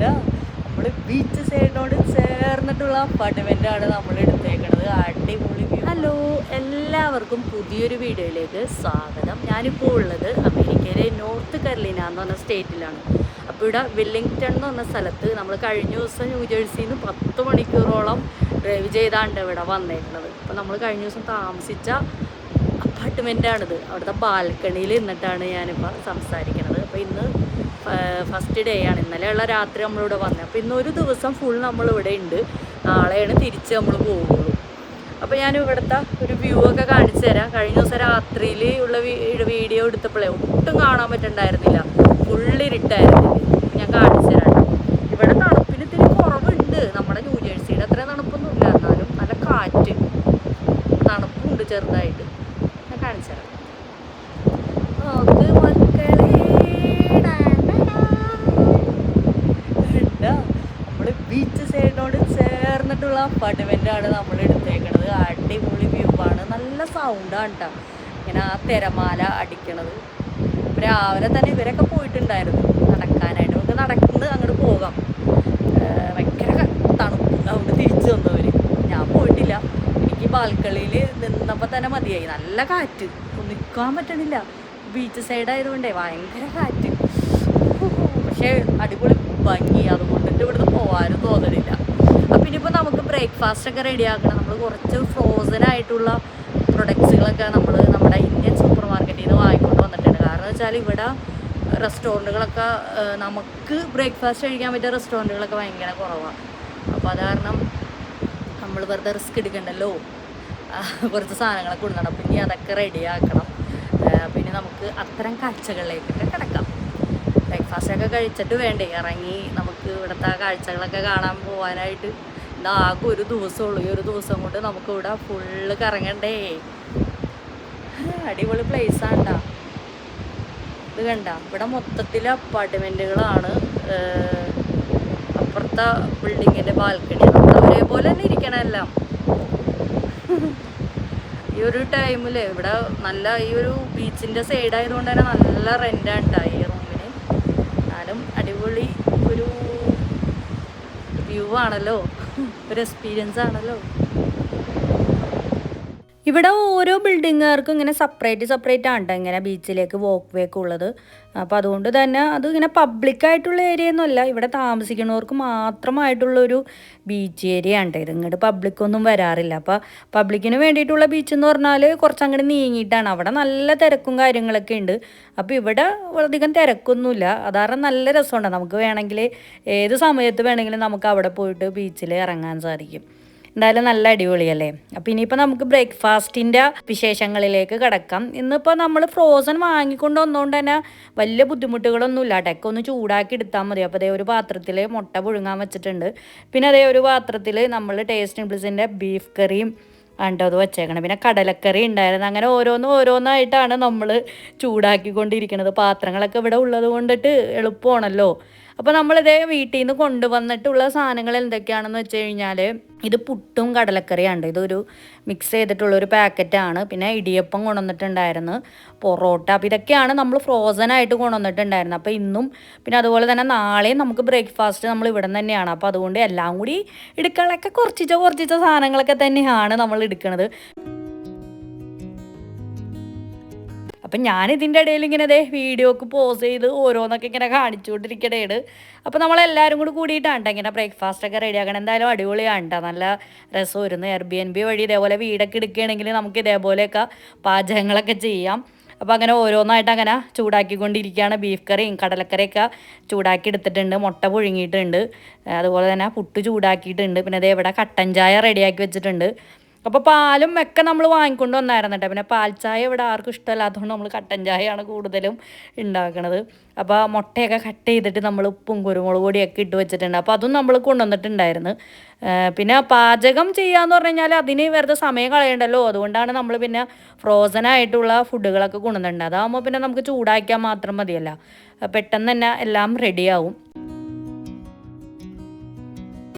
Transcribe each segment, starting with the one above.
കണ്ടാ നമ്മൾ ബീച്ച് സൈഡിനോട് ചേർന്നിട്ടുള്ള അപ്പാർട്ട്മെന്റ് ആണ് നമ്മൾ എടുത്തേക്കുന്നത് അടിപൊളി ഹലോ എല്ലാവർക്കും പുതിയൊരു വീഡിയോയിലേക്ക് സ്വാഗതം. ഞാനിപ്പോൾ ഉള്ളത് അമേരിക്കയിലെ നോർത്ത് കരോലിന എന്ന് പറഞ്ഞ സ്റ്റേറ്റിലാണ്. അപ്പോൾ ഇവിടെ വില്ലിങ്ടൺ എന്ന് പറഞ്ഞ സ്ഥലത്ത് നമ്മൾ കഴിഞ്ഞ ദിവസം ന്യൂജേഴ്സിയിൽ നിന്ന് പത്ത് മണിക്കൂറോളം ഡ്രൈവ് ചെയ്താണ്ട് ഇവിടെ വന്നേക്കുന്നത് അപ്പോൾ നമ്മൾ കഴിഞ്ഞ ദിവസം താമസിച്ച അപ്പാർട്ട്മെന്റാണിത് അവിടുത്തെ ബാൽക്കണിയിൽ നിന്നിട്ടാണ് ഞാനിപ്പോൾ സംസാരിക്കുന്നത് അപ്പോൾ ഇന്ന് ഫസ്റ്റ് ഡേ ആണ്. ഇന്നലെയുള്ള രാത്രി നമ്മളിവിടെ വന്നത് അപ്പോൾ ഇന്നൊരു ദിവസം ഫുൾ നമ്മൾ ഇവിടെ ഉണ്ട്. നാളെയാണ് തിരിച്ച് നമ്മൾ പോകുള്ളൂ അപ്പോൾ ഞാൻ ഇവിടുത്തെ ഒരു വ്യൂ ഒക്കെ കാണിച്ചു തരാം. കഴിഞ്ഞ ദിവസം രാത്രിയിൽ ഉള്ള വീഡിയോ എടുത്തപ്പോഴേ ഒട്ടും കാണാൻ പറ്റണ്ടായിരുന്നില്ല. ഫുള്ള് ഇരുട്ടായിരുന്നു. ഞാൻ കാണിച്ചു തരാം ഇവിടെ തണുപ്പിന് ഇത്തിരി കുറവുണ്ട്. നമ്മുടെ ന്യൂ ജേഴ്സിയുടെ അത്ര തണുപ്പൊന്നുമില്ല എന്നാലും നല്ല കാറ്റ്. തണുപ്പുണ്ട് ചെറുതായിട്ട്. ഞാൻ കാണിച്ചു തരാം. നോക്ക് മക്കളെ നമ്മൾ ബീച്ച് സൈഡിനോട് അപ്പാർട്ട്മെന്റ് ആണ് നമ്മൾ എടുത്തേക്കണത് അടിപൊളി വ്യൂ ആണ് നല്ല സൗണ്ടാണ് കേട്ടോ ഇങ്ങനെ ആ തിരമാല അടിക്കണത്. രാവിലെ തന്നെ ഇവരൊക്കെ പോയിട്ടുണ്ടായിരുന്നു. നടക്കാനായിട്ട്. നമുക്ക് നടക്കുന്നത് അങ്ങോട്ട് പോകാം. ഭയങ്കര തണുപ്പ് അവിടെ തിരിച്ചു വന്നവർ ഞാൻ പോയിട്ടില്ല. എനിക്ക് ബാൽക്കണിയിൽ നിന്നപ്പോൾ തന്നെ മതിയായി. നല്ല കാറ്റ്. നിൽക്കാൻ പറ്റണില്ല. ബീച്ച് സൈഡ് ആയതുകൊണ്ടേ ഭയങ്കര കാറ്റ്. പക്ഷേ അടിപൊളി ഭംഗി. അതുകൊണ്ടിട്ട് ഇവിടുന്ന് പോകാനും തോന്നണില്ല. ബ്രേക്ക്ഫാസ്റ്റ് ഒക്കെ റെഡി ആക്കണം നമ്മൾ കുറച്ച് ഫ്രോസൺ ആയിട്ടുള്ള പ്രൊഡക്ട്സുകളൊക്കെ നമ്മൾ നമ്മുടെ ഇന്ത്യൻ സൂപ്പർ മാർക്കറ്റിൽ നിന്ന് വാങ്ങിക്കൊണ്ട് വന്നിട്ടുണ്ട്. കാരണം വെച്ചാൽ ഇവിടെ റെസ്റ്റോറന്റുകളൊക്കെ നമുക്ക് ബ്രേക്ക്ഫാസ്റ്റ് കഴിക്കാൻ പറ്റിയ റെസ്റ്റോറന്റുകളൊക്കെ ഭയങ്കര കുറവാണ് അപ്പോൾ അത് കാരണം നമ്മൾ വെറുതെ റിസ്ക് എടുക്കണ്ടല്ലോ? കുറച്ച് സാധനങ്ങളൊക്കെ കൊടുക്കണം. ഇനി അതൊക്കെ റെഡിയാക്കണം. പിന്നെ നമുക്ക് അത്തരം കാഴ്ചകളിലേക്കൊക്കെ കിടക്കാം. ബ്രേക്ക്ഫാസ്റ്റൊക്കെ കഴിച്ചിട്ട് വേണ്ടേ? ഇറങ്ങി നമുക്ക് ഇവിടുത്തെ കാഴ്ചകളൊക്കെ കാണാൻ പോകാനായിട്ട് ആകെ ഒരു ദിവസമുള്ളൂ. ഈ ഒരു ദിവസം കൊണ്ട് നമുക്ക് ഇവിടെ ഫുള്ള് കറങ്ങണ്ടേ. അടിപൊളി പ്ലേസ് ആണ്ടാ ഇത് കണ്ട? ഇവിടെ മൊത്തത്തിൽ അപ്പാർട്ട്മെന്റുകളാണ് അപ്പുറത്തെ ബിൽഡിങ്ങിന്റെ ബാൽക്കണി ഒരേപോലെ തന്നെ ഇരിക്കണമെല്ലാം ഈ ഒരു ടൈമിൽ ഇവിടെ നല്ല ഈ ഒരു ബീച്ചിന്റെ സൈഡ് ആയതുകൊണ്ട് തന്നെ നല്ല റെന്റാണ് കേട്ടോ ഈ റൂമിന് എന്നാലും അടിപൊളി ഒരു വ്യൂ ആണല്ലോ. ഒരു എക്സ്പീരിയൻസ് ആണല്ലോ. ഇവിടെ ഓരോ ബിൽഡിങ്ങുകാർക്കും ഇങ്ങനെ സെപ്പറേറ്റ് സെപ്പറേറ്റ് ആണ് ഇങ്ങനെ ബീച്ചിലേക്ക് വോക്ക് വേക്ക് ഉള്ളത്. അപ്പോൾ അതുകൊണ്ട് തന്നെ അത് ഇങ്ങനെ പബ്ലിക്കായിട്ടുള്ള ഏരിയ ഒന്നുമല്ല ഇവിടെ താമസിക്കുന്നവർക്ക് മാത്രമായിട്ടുള്ളൊരു ബീച്ച് ഏരിയ ഉണ്ട്. ഇത് ഇങ്ങോട്ട് പബ്ലിക് ഒന്നും വരാറില്ല. അപ്പോൾ പബ്ലിക്കിന് വേണ്ടിയിട്ടുള്ള ബീച്ച് എന്ന് പറഞ്ഞാൽ കുറച്ച് അങ്ങോട്ട് നീങ്ങിയിട്ടാണ്. അവിടെ നല്ല തിരക്കും കാര്യങ്ങളൊക്കെ ഉണ്ട്. അപ്പോൾ ഇവിടെ അധികം തിരക്കൊന്നുമില്ല. അതാരണം നല്ല രസമുണ്ട്. നമുക്ക് വേണമെങ്കിൽ ഏത് സമയത്ത് വേണമെങ്കിലും നമുക്ക് അവിടെ പോയിട്ട് ബീച്ചിൽ ഇറങ്ങാൻ സാധിക്കും. എന്തായാലും നല്ല അടിപൊളിയല്ലേ? അപ്പോൾ ഇനിയിപ്പോൾ നമുക്ക് ബ്രേക്ക്ഫാസ്റ്റിന്റെ വിശേഷങ്ങളിലേക്ക് കിടക്കാം. ഇന്നിപ്പോൾ നമ്മൾ ഫ്രോസൺ വാങ്ങിക്കൊണ്ട് വന്നുകൊണ്ട് തന്നെ വലിയ ബുദ്ധിമുട്ടുകളൊന്നുമില്ല. കേട്ടോ ഒന്ന് ചൂടാക്കി എടുത്താൽ മതി. അപ്പോൾ അതേ ഒരു പാത്രത്തിൽ മുട്ട പുഴുങ്ങാൻ വെച്ചിട്ടുണ്ട്. പിന്നെ അതേ ഒരു പാത്രത്തിൽ നമ്മൾ ടേസ്റ്റ് ഇംപ്ലിസിന്റെ ബീഫ് കറിയും ആണ്ടോ അത് വെച്ചേക്കണം. പിന്നെ കടലക്കറി ഉണ്ടായിരുന്നു. അങ്ങനെ ഓരോന്ന് ഓരോന്നായിട്ടാണ് നമ്മൾ ചൂടാക്കിക്കൊണ്ടിരിക്കുന്നത് പാത്രങ്ങളൊക്കെ ഇവിടെ ഉള്ളത് കൊണ്ടിട്ട് എളുപ്പമാണല്ലോ. അപ്പോൾ നമ്മളിതേ വീട്ടിൽ നിന്ന് കൊണ്ടുവന്നിട്ടുള്ള സാധനങ്ങൾ എന്തൊക്കെയാണെന്ന് വെച്ച് കഴിഞ്ഞാൽ ഇത് പുട്ടും കടലക്കറിയാണ് ഇതൊരു മിക്സ് ചെയ്തിട്ടുള്ള ഒരു പാക്കറ്റാണ്. പിന്നെ ഇടിയപ്പം കൊണ്ടുവന്നിട്ടുണ്ടായിരുന്നു. പൊറോട്ട. അപ്പോൾ ഇതൊക്കെയാണ് നമ്മൾ ഫ്രോസൺ ആയിട്ട് കൊണ്ടുവന്നിട്ടുണ്ടായിരുന്നത്. അപ്പോൾ ഇന്നും പിന്നെ അതുപോലെ തന്നെ നാളെയും നമുക്ക് ബ്രേക്ക്ഫാസ്റ്റ് നമ്മൾ ഇവിടെ തന്നെയാണ്. അപ്പോൾ അതുകൊണ്ട് എല്ലാം കൂടി എടുക്കാനൊക്കെ കുറച്ചിച്ച കുറച്ചിച്ച സാധനങ്ങളൊക്കെ തന്നെയാണ് നമ്മൾ എടുക്കുന്നത് അപ്പം ഞാൻ ഇതിന്റെ ഇടയിൽ ഇങ്ങനെ ദേ വീഡിയോക്ക് പോസ് ചെയ്ത് ഓരോന്നൊക്കെ ഇങ്ങനെ കാണിച്ചുകൊണ്ടിരിക്കണേണ്. അപ്പോൾ നമ്മളെല്ലാവരും കൂടി കൂടിയിട്ടാണ് ട്ടോ ഇങ്ങനെ ബ്രേക്ക്ഫാസ്റ്റ് ഒക്കെ റെഡിയാക്കണം എന്തായാലും അടിപൊളിയാണ് നല്ല രസമായിരുന്നു എയർ ബി എൻ ബി വഴി ഇതേപോലെ വീടൊക്കെ എടുക്കുകയാണെങ്കിൽ നമുക്ക് ഇതേപോലെയൊക്കെ പാചകങ്ങളൊക്കെ ചെയ്യാം. അപ്പോൾ അങ്ങനെ ഓരോന്നായിട്ട് അങ്ങനെ ചൂടാക്കിക്കൊണ്ടിരിക്കുകയാണ്. ബീഫ് കറിയും കടലക്കറിയൊക്കെ ചൂടാക്കി എടുത്തിട്ടുണ്ട്. മുട്ട പുഴുങ്ങിയിട്ടുണ്ട്. അതുപോലെ തന്നെ പുട്ട് ചൂടാക്കിയിട്ടുണ്ട്. പിന്നെ അതേ ഇവിടെ കട്ടൻ ചായ റെഡിയാക്കി വെച്ചിട്ടുണ്ട്. അപ്പോൾ പാലും ഒക്കെ നമ്മൾ വാങ്ങിക്കൊണ്ട് വന്നായിരുന്നു കേട്ടോ. പിന്നെ പാൽ ചായ ഇവിടെ ആർക്കും ഇഷ്ടമല്ലാത്തതുകൊണ്ട് നമ്മൾ കട്ടൻ ചായയാണ് കൂടുതലും ഉണ്ടാക്കുന്നത് അപ്പോൾ മുട്ടയൊക്കെ കട്ട് ചെയ്തിട്ട് നമ്മൾ ഉപ്പും കുരുമുളക് പൊടിയൊക്കെ ഇട്ട് വെച്ചിട്ടുണ്ട്. അപ്പോൾ അതും നമ്മൾ കൊണ്ടുവന്നിട്ടുണ്ടായിരുന്നു. പിന്നെ പാചകം ചെയ്യാന്ന് പറഞ്ഞു കഴിഞ്ഞാൽ അതിന് വെറുതെ സമയം കളയണ്ടല്ലോ. അതുകൊണ്ടാണ് നമ്മൾ പിന്നെ ഫ്രോസൺ ആയിട്ടുള്ള ഫുഡുകളൊക്കെ കൊണ്ടുവന്നിട്ടുണ്ട്. അതാകുമ്പോൾ പിന്നെ നമുക്ക് ചൂടാക്കിയാൽ മാത്രം മതിയല്ല. പെട്ടെന്ന് തന്നെ എല്ലാം റെഡിയാവും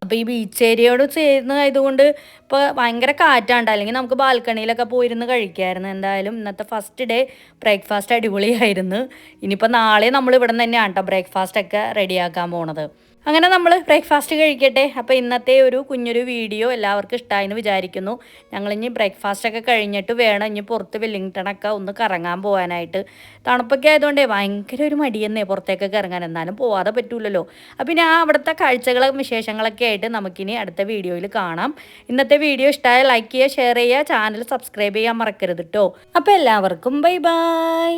അപ്പോൾ ഈ ബീച്ച് ഏരിയയോട് ചേർന്നതായതുകൊണ്ട് ഇപ്പോൾ ഭയങ്കര കാറ്റാണ്ട് അല്ലെങ്കിൽ നമുക്ക് ബാൽക്കണിയിലൊക്കെ പോയിരുന്ന് കഴിക്കാമായിരുന്നു എന്തായാലും. ഇന്നത്തെ ഫസ്റ്റ് ഡേ ബ്രേക്ക്ഫാസ്റ്റ് അടിപൊളിയായിരുന്നു. ഇനിയിപ്പോൾ നാളെ നമ്മൾ ഇവിടെ നിന്ന് തന്നെയാണ് കേട്ടോ ബ്രേക്ക്ഫാസ്റ്റ് ഒക്കെ റെഡിയാക്കാൻ പോണത്. അങ്ങനെ നമ്മൾ ബ്രേക്ക്ഫാസ്റ്റ് കഴിക്കട്ടെ. അപ്പോൾ ഇന്നത്തെ ഒരു കുഞ്ഞൊരു വീഡിയോ എല്ലാവർക്കും ഇഷ്ടമായെന്ന് വിചാരിക്കുന്നു. ഞങ്ങളിനി ബ്രേക്ക്ഫാസ്റ്റ് ഒക്കെ കഴിഞ്ഞിട്ട് വേണം ഇനി പുറത്ത് വെല്ലിങ്ടണൊക്കെ ഒന്ന് കറങ്ങാൻ പോകാനായിട്ട് തണുപ്പൊക്കെ ആയതുകൊണ്ടേ ഭയങ്കര ഒരു മടിയെന്നേ പുറത്തേക്കൊക്കെ ഇറങ്ങാൻ എന്നാലും പോവാതെ പറ്റൂലല്ലോ. അപ്പം പിന്നെ ആ അവിടുത്തെ കാഴ്ചകളും വിശേഷങ്ങളൊക്കെ ആയിട്ട് നമുക്കിനി അടുത്ത വീഡിയോയിൽ കാണാം. ഇന്നത്തെ വീഡിയോ ഇഷ്ടമായ ലൈക്ക് ചെയ്യുക ഷെയർ ചെയ്യുക ചാനൽ സബ്സ്ക്രൈബ് ചെയ്യാൻ മറക്കരുത് കേട്ടോ അപ്പോൾ എല്ലാവർക്കും ബൈ ബൈ